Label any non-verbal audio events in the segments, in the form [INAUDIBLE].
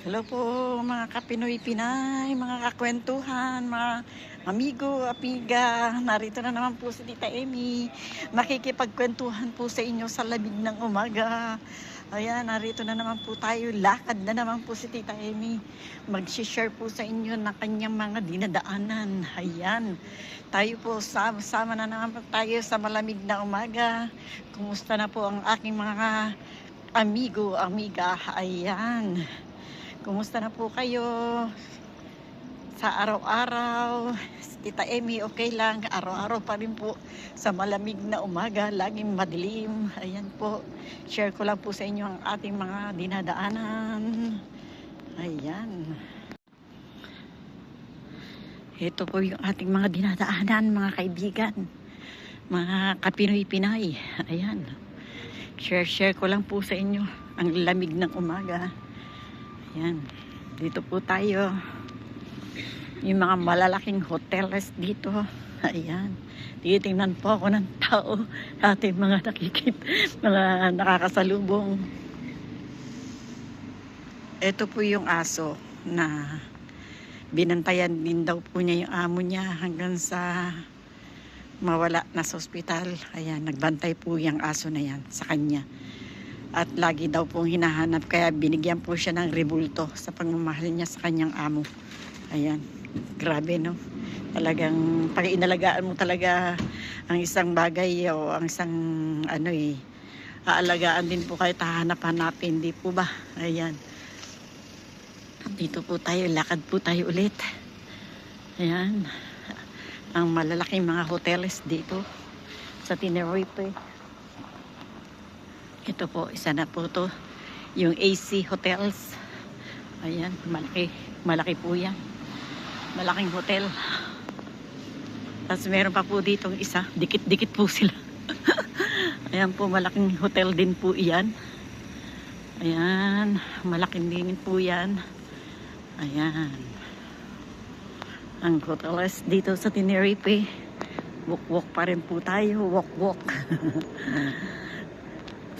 Hello po mga kapinoy Pinay, mga kakwentuhan, mga amigo, apiga. Narito na naman po si Tita Amy. Makikipagkwentuhan po sa inyo sa labig ng umaga. Ayan, narito na naman po tayo. Lakad na naman po si Tita Amy. Mag-share po sa inyo ng kanyang mga dinadaanan. Ayan. Tayo po, sama-sama na naman tayo sa malamig na umaga. Kumusta na po ang aking mga amigo, amiga. Ayan. Kumusta na po kayo sa araw-araw? Tita Amy, okay lang. Araw-araw pa rin po sa malamig na umaga. Laging madilim. Ayan po. Share ko lang po sa inyo ang ating mga dinadaanan. Ayan. Ito po yung ating mga dinadaanan, mga kaibigan. Mga kapinoy-pinay. Ayan. Share-share ko lang po sa inyo ang lamig ng umaga. Yan. Dito po tayo. Yung mga malalaking hoteles dito. Ayan. Titingnan po ako ng tao. Ating mga nakikip, mga nakakasalubong. Ito po yung aso na binantayan din daw po niya yung amo niya hanggang sa mawala na sa ospital. Ayan, nagbantay po yung aso na yan sa kanya at lagi daw pong hinahanap kaya binigyan po siya ng rebulto sa pagmamahal niya sa kanyang amo. Ayan. Grabe no? Talagang pag inalagaan mo talaga ang isang bagay o ang isang ano eh aalagaan din po kahit hahanap-hanapin di po ba? Ayan. Dito po tayo lakad po tayo ulit. Ayan. Ang malalaking mga hoteles dito sa Tenerife ito po, isa na po to. Yung AC Hotels. Ayan, malaki. Malaki po yan. Malaking hotel. Tapos meron pa po dito isa. Dikit-dikit po sila. [LAUGHS] Ayan po, malaking hotel din po iyan. Ayan, malaking din po yan. Ayan. Ang hoteles dito sa Tenerife. Walk-walk pa rin po tayo. Walk-walk. [LAUGHS]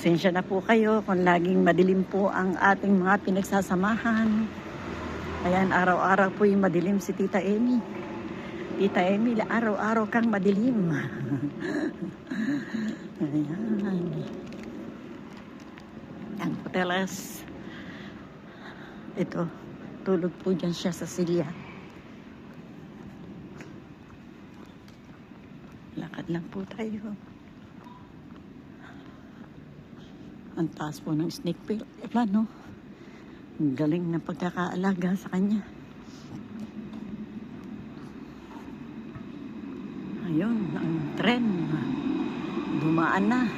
Sensya na po kayo kung laging madilim po ang ating mga pinagsasamahan. Ayan, araw-araw po yung madilim si Tita Amy. Tita Amy, araw-araw kang madilim. [LAUGHS] Ayan. Ang hoteles. Ito, tulog po dyan siya sa silya. Lakad lang po tayo. Ang taas po ng snake pit. Wala, no? Ang galing ng pagkakaalaga sa kanya. Ayun, ang tren. Dumaan na.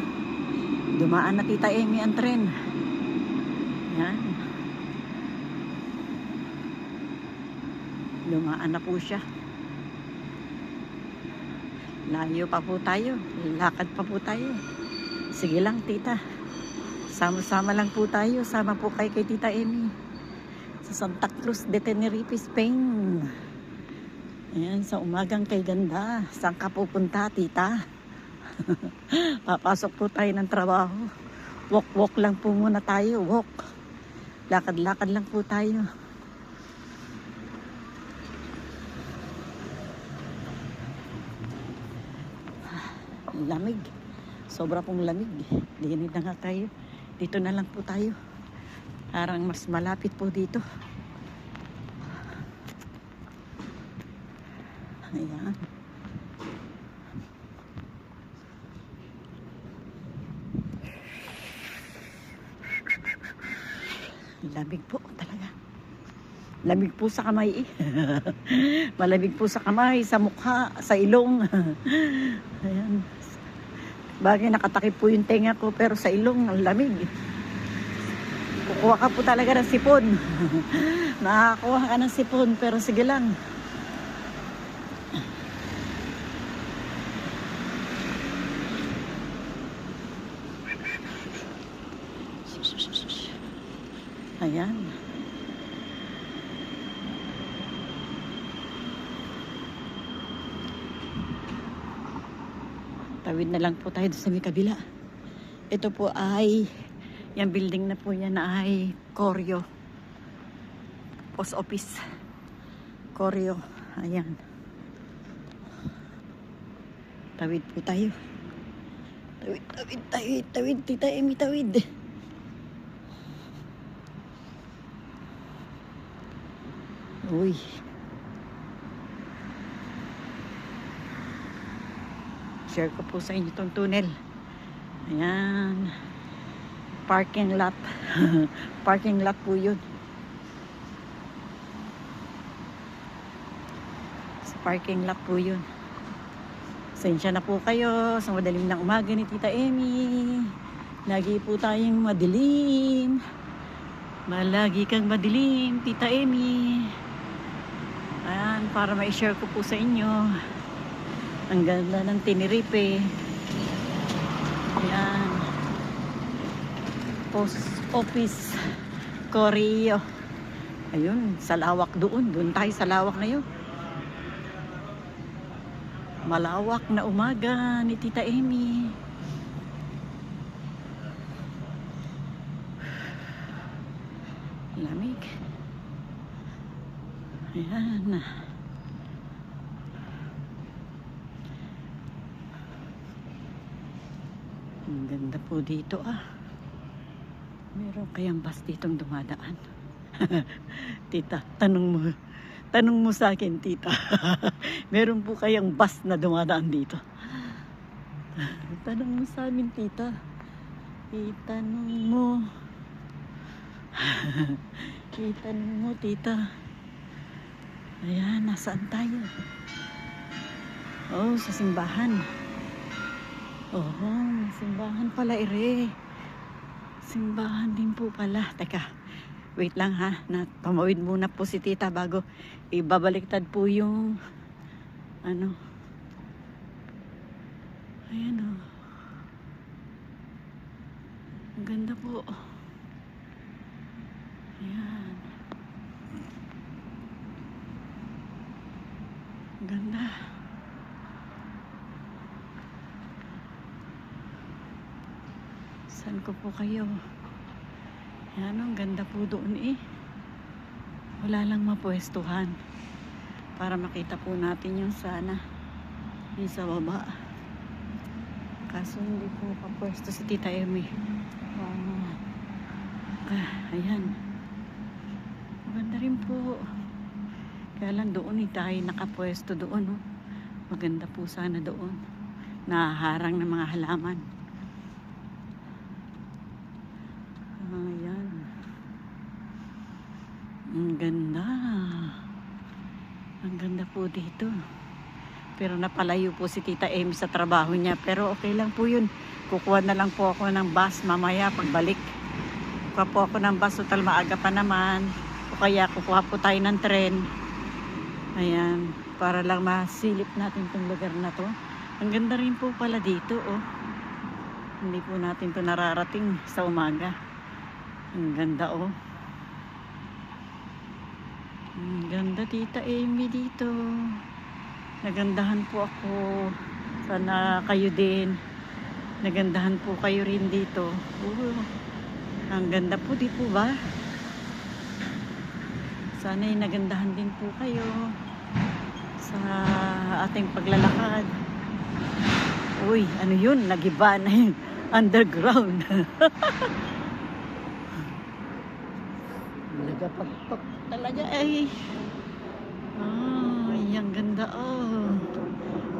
Dumaan na Tita Amy ang tren. Yan. Dumaan na po siya. Layo pa po tayo. Lakad pa po tayo. Sige lang, tita. Sama-sama lang po tayo. Sama po kay kay Tita Amy. Sa Santa Cruz de Tenerife, Spain. Ayan, sa umagang kay ganda. Saan ka pupunta, tita? [LAUGHS] Papasok po tayo ng trabaho. Walk-walk lang po muna tayo. Walk. Lakad-lakad lang po tayo. Lamig. Sobra pong lamig. Dinid na nga tayo. Dito na lang po tayo. Parang mas malapit po dito. Ayan. Lamig po talaga. Lamig po sa kamay eh. [LAUGHS] Malamig po sa kamay, sa mukha, sa ilong. [LAUGHS] Ayan. Bagay nakatakip po yung tenga ko pero sa ilong ang lamig. Kukuha ka po talaga ng sipon. [LAUGHS] Nakakuha ka ng sipon pero sige lang. Ayan. Tawid na lang po tayo sa may kabila. Ito po ay, yung building na po yan ay Koryo. Post office. Koryo. Ayan. Tawid po tayo. Tawid, tawid, tawid, tawid. Tita Emi, tawid. Uy. Share ko po sa inyo itong tunnel. Ayan. Parking lot. [LAUGHS] Parking lot po yun. Sa parking lot po yun. Sensya na po kayo sa madalim ng umaga ni Tita Emi. Lagi po tayong madilim. Malagi kang madilim, Tita Emi. Ayan, para ma-share ko po sa inyo. Ang ganda ng Tenerife. Ayan. Post Office Correo. Ayun, sa lawak doon. Doon tayo sa lawak na yun. Malawak na umaga ni Tita Amy. Lamig. Ayan. Ang ganda po dito ah. Meron kayang bus ditong dumadaan. [LAUGHS] tita, tanong mo. Tanong mo sa akin, tita. [LAUGHS] Meron po kayang bus na dumadaan dito. [LAUGHS] Tanong mo sa amin, tita. Itanong mo. Itanong mo, tita. Ayan, nasaan tayo? Oh, sa simbahan. Oo, simbahan pala ire. Simbahan din po pala. Teka, wait lang ha. Na, pamawid muna po si tita bago ibabaliktad po yung ano. Ayan o. Ang ganda po. Ayan. Ang ganda. Saan ko po kayo? Yan, ang ganda po doon eh. Wala lang mapwestuhan. Para makita po natin yung sana. Yung sa baba. Kaso hindi po kapwesto si Tita Emi. Wow. Ah, ayan. Maganda rin po. Kaya lang doon eh tayo nakapwesto doon. Oh. Maganda po sana doon. Naharang ng mga halaman. Ayan. Ang ganda. Ang ganda po dito. Pero napalayo po si Tita Amy sa trabaho niya. Pero okay lang po yun. Kukuha na lang po ako ng bus mamaya pagbalik. Kukuha po ako ng bus. Total maaga pa naman. O kaya kukuha po tayo ng tren. Ayan. Para lang masilip natin itong lugar na to. Ang ganda rin po pala dito. Oh. Hindi po natin to nararating sa umaga. Ang ganda oh. Ang ganda tita Amy dito. Nagandahan po ako. Sana kayo din. Nagandahan po kayo rin dito. Oo. Ang ganda po, di po ba? Sana'y nagandahan din po kayo sa ating paglalakad. Uy, ano yun? Nagiba na yun. [LAUGHS] Underground. [LAUGHS] Nagapagpak talaga ay. Ay, ang ganda oh.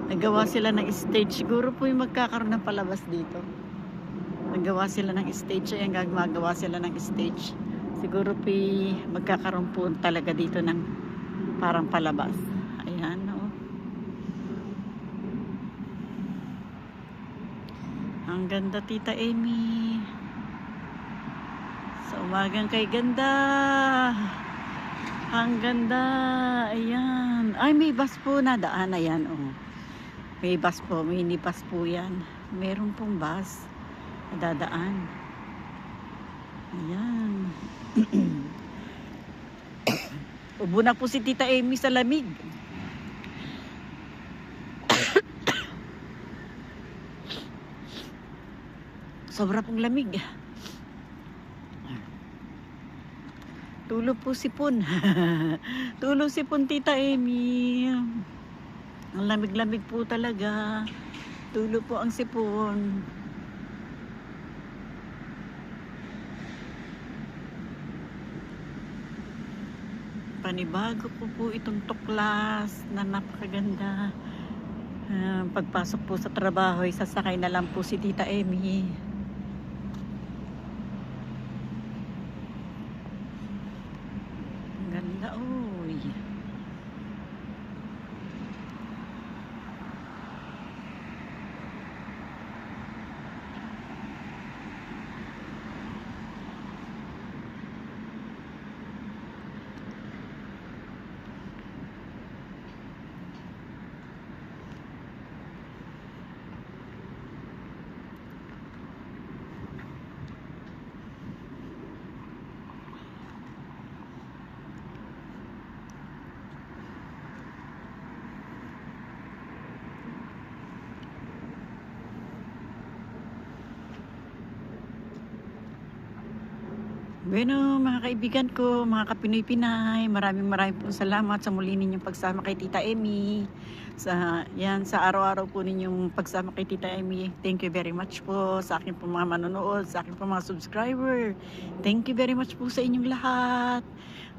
Nagawa sila ng stage. Siguro po yung magkakaroon ng palabas dito. Nagawa sila ng stage. Ayan, gagawa sila ng stage. Siguro po magkakaroon po talaga dito ng parang palabas. Ayan, oh. Ang ganda, Tita Amy. Umagang kay ganda. Ang ganda. Ayan. Ay, may bus po na daan. Ayan, oh. May bus po. Mini bus po yan. Meron pong bus. Dadaan. Ayan. [COUGHS] Ubo na po si Tita Amy sa lamig. [COUGHS] Sobra pong lamig. Tulog po si Pun. [LAUGHS] Tulog si Pun, Tita Amy. Ang lamig-lamig po talaga. Tulog po ang sipon. Panibago po po itong tuklas na napakaganda. Ah, pagpasok po sa trabaho, ay sasakay na lang po si Tita Amy. Ang Bueno, mga kaibigan ko, mga kapinoy Pinay, maraming maraming po salamat sa muli ninyong pagsama kay Tita Emmy. Sa, yan, sa araw-araw po ninyong pagsama kay Tita Emmy. Thank you very much po sa akin po mga manonood, sa akin po mga subscriber. Thank you very much po sa inyong lahat.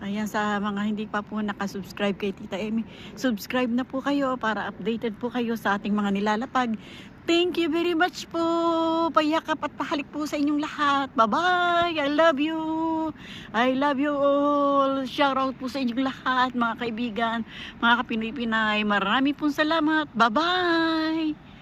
Ayan, sa mga hindi pa po nakasubscribe kay Tita Emmy, subscribe na po kayo para updated po kayo sa ating mga nilalapag. Thank you very much po. Payakap at pahalik po sa inyong lahat. Bye-bye. I love you. I love you all. Shout out po sa inyong lahat, mga kaibigan, mga kapinoy Pinay. Marami pong salamat. Bye-bye.